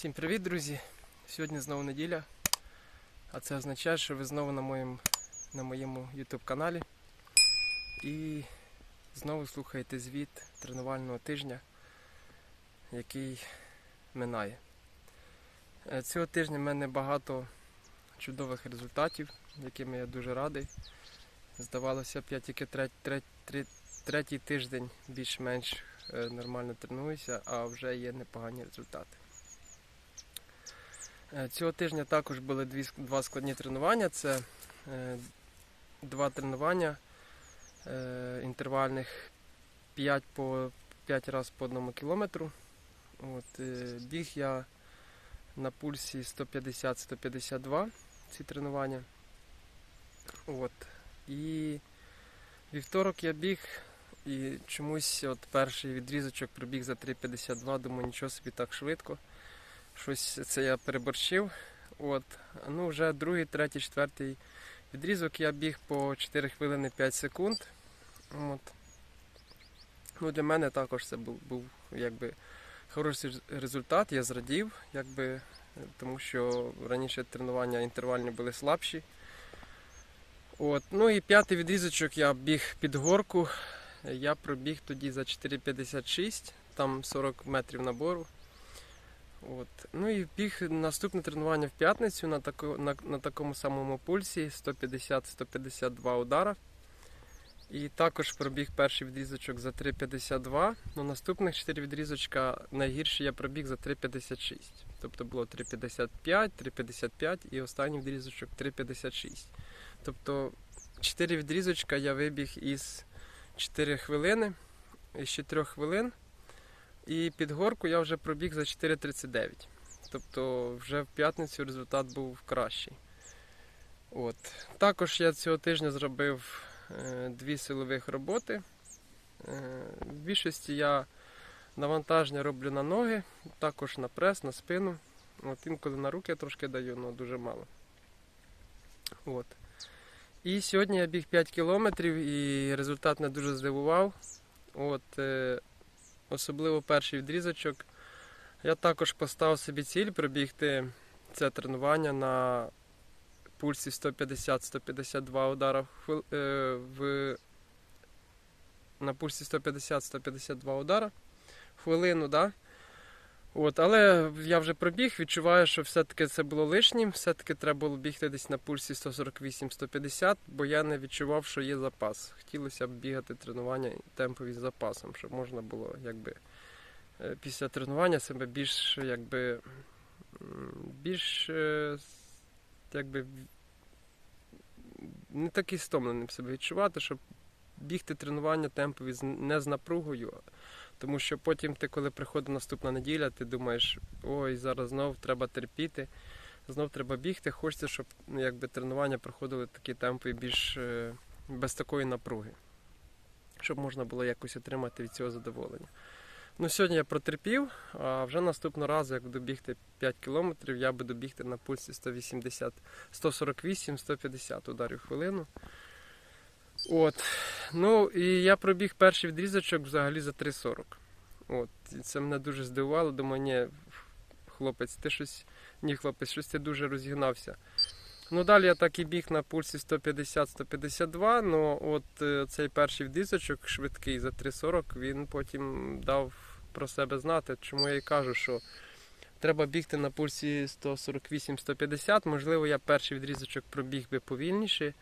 Всім привіт, друзі! Сьогодні знову неділя, а це означає, що ви знову на моєму, на моєму YouTube каналі і знову слухаєте звіт тренувального тижня, який минає. Е, Цього тижня в мене багато чудових результатів, якими я дуже радий. Здавалося б, я тільки треть, треть, третій тиждень більш-менш е, нормально тренуюся, а вже є непогані результати. Е, Цього тижня також були дві, два складні тренування. Це е, два тренування е, інтервальних 5 по 5 разів по одному кілометру. От, е, біг я на пульсі 150-152 ці тренування. От. І вівторок я біг і чомусь от перший відрізочок пробіг за 3,52, думаю, нічого собі так швидко. Щось це я переборщив. От. Ну, вже другий, третій, четвертий відрізок я біг по 4 хвилини 5 секунд. От. Ну, для мене також це був, був якби хороший результат. Я зрадів, якби, тому що раніше тренування інтервальні були слабші. От. Ну і п'ятий відрізочок я біг під горку. Я пробіг тоді за 4,56, там 40 метрів набору. От. Ну і біг наступне тренування в п'ятницю на, тако, на, на такому самому пульсі 150-152 удара. І також пробіг перший відрізочок за 3,52. Ну, наступних 4 відрізочка найгірші я пробіг за 3,56. Тобто було 3,55, 3,55 і останній відрізочок 3,56. Тобто 4 відрізочка я вибіг із 4 хвилини, із 4 хвилин. І під горку я вже пробіг за 4.39. Тобто вже в п'ятницю результат був кращий. От. Також я цього тижня зробив е, дві силових роботи. Е, в більшості я навантаження роблю на ноги, також на прес, на спину. От, інколи на руки я трошки даю, але дуже мало. От. І сьогодні я біг 5 кілометрів і результат мене дуже здивував. От, е, особливо перший відрізочок. Я також поставив собі ціль пробігти це тренування на пульсі 150-152 удара е, в на пульсі 150-152 удара хвилину. Да? От, але я вже пробіг, відчуваю, що все-таки це було лишнім, все-таки треба було бігти десь на пульсі 148-150, бо я не відчував, що є запас. Хотілося б бігати тренування темпові з запасом, щоб можна було якби, е, після тренування себе більш якби, більш е, якби, не такий стомленим себе відчувати, щоб бігти тренування темпові не з напругою, тому що потім ти, коли приходить наступна неділя, ти думаєш, ой, зараз знов треба терпіти, знов треба бігти. Хочеться, щоб ну, якби, тренування проходили такі темпи більш е, без такої напруги, щоб можна було якось отримати від цього задоволення. Ну, сьогодні я протерпів, а вже наступного разу, як буду бігти 5 кілометрів, я буду бігти на пульсі 180, 148-150 ударів в хвилину. От. Ну і я пробіг перший відрізочок взагалі за 3.40. От. І це мене дуже здивувало. Думаю, ні, хлопець, ти щось. Ні, хлопець, щось ти дуже розігнався. Ну, далі я так і біг на пульсі 150-152, ну от е, цей перший відрізочок швидкий за 3.40, він потім дав про себе знати. Чому я і кажу, що треба бігти на пульсі 148-150. Можливо, я перший відрізочок пробіг би повільніше.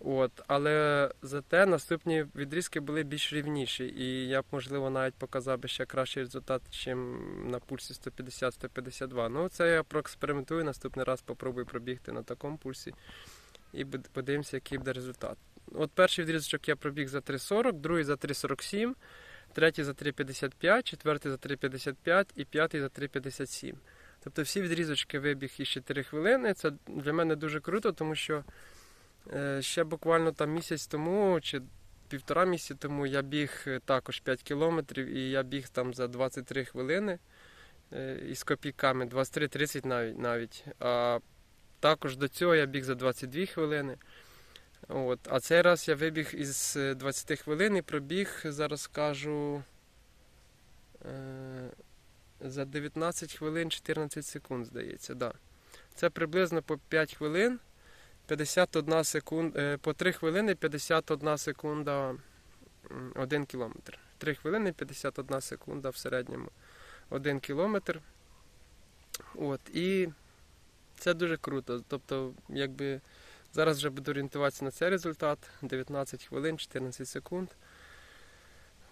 От, але зате наступні відрізки були більш рівніші, і я б, можливо, навіть показав би ще кращий результат, ніж на пульсі 150-152. Ну, це я проекспериментую, наступний раз попробую пробігти на такому пульсі і подивимося, який буде результат. От перший відрізочок я пробіг за 3.40, другий за 3.47, третій за 3.55, четвертий за 3.55 і п'ятий за 3.57. Тобто всі відрізочки вибіг із 4 хвилини. Це для мене дуже круто, тому що Ще буквально там місяць тому чи півтора місяці тому я біг е, також 5 кілометрів і я біг там за 23 хвилини е, із копійками, 23-30 навіть. навіть. А також до цього я біг за 22 хвилини. От. А цей раз я вибіг із е, 20 хвилин і пробіг, зараз скажу, е, за 19 хвилин 14 секунд, здається. Да. Це приблизно по 5 хвилин 51 секунд, е, по 3 хвилини 51 секунда 1 кілометр. 3 хвилини 51 секунда в середньому 1 кілометр. От, і це дуже круто. Тобто, якби зараз вже буду орієнтуватися на цей результат 19 хвилин 14 секунд.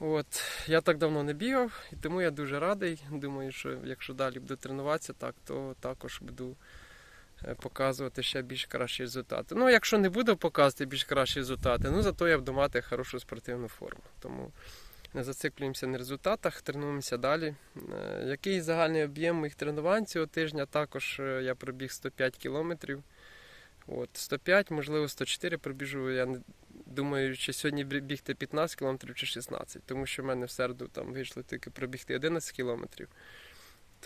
От, я так давно не бігав, і тому я дуже радий. Думаю, що якщо далі буду тренуватися, так, то також буду показувати ще більш кращі результати. Ну, якщо не буду показувати більш кращі результати, ну зато я буду мати хорошу спортивну форму. Тому не зациклюємося на результатах, тренуємося далі. Е, Який загальний об'єм моїх тренувань цього тижня? Також е, я пробіг 105 кілометрів. От, 105, можливо, 104 пробіжу. Я не думаю, чи сьогодні бігти 15 кілометрів чи 16, тому що в мене в середу там вийшло тільки пробігти 11 кілометрів.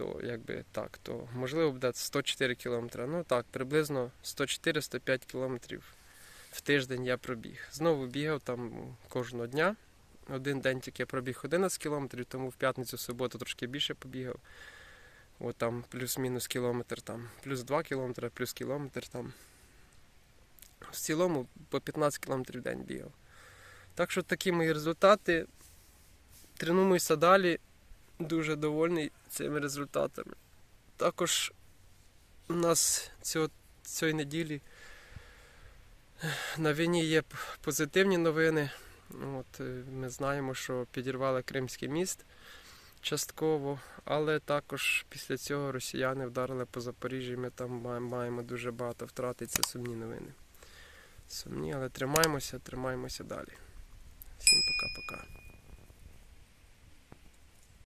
То якби так, то можливо буде 104 кілометри. Ну так, приблизно 104-105 кілометрів в тиждень я пробіг. Знову бігав там кожного дня. Один день тільки я пробіг 11 кілометрів, тому в п'ятницю, суботу трошки більше побігав. От там плюс-мінус кілометр, там, плюс 2 кілометри, плюс кілометр там. В цілому по 15 кілометрів в день бігав. Так що такі мої результати. Тренуюся далі. Дуже довольний цими результатами. Також у нас цього, цієї неділі на війні є позитивні новини. От, е, ми знаємо, що підірвали Кримський міст частково, але також після цього росіяни вдарили по Запоріжжю. і Ми там маємо, дуже багато втрат, і це сумні новини. Сумні, але тримаємося, тримаємося далі. Всім пока-пока.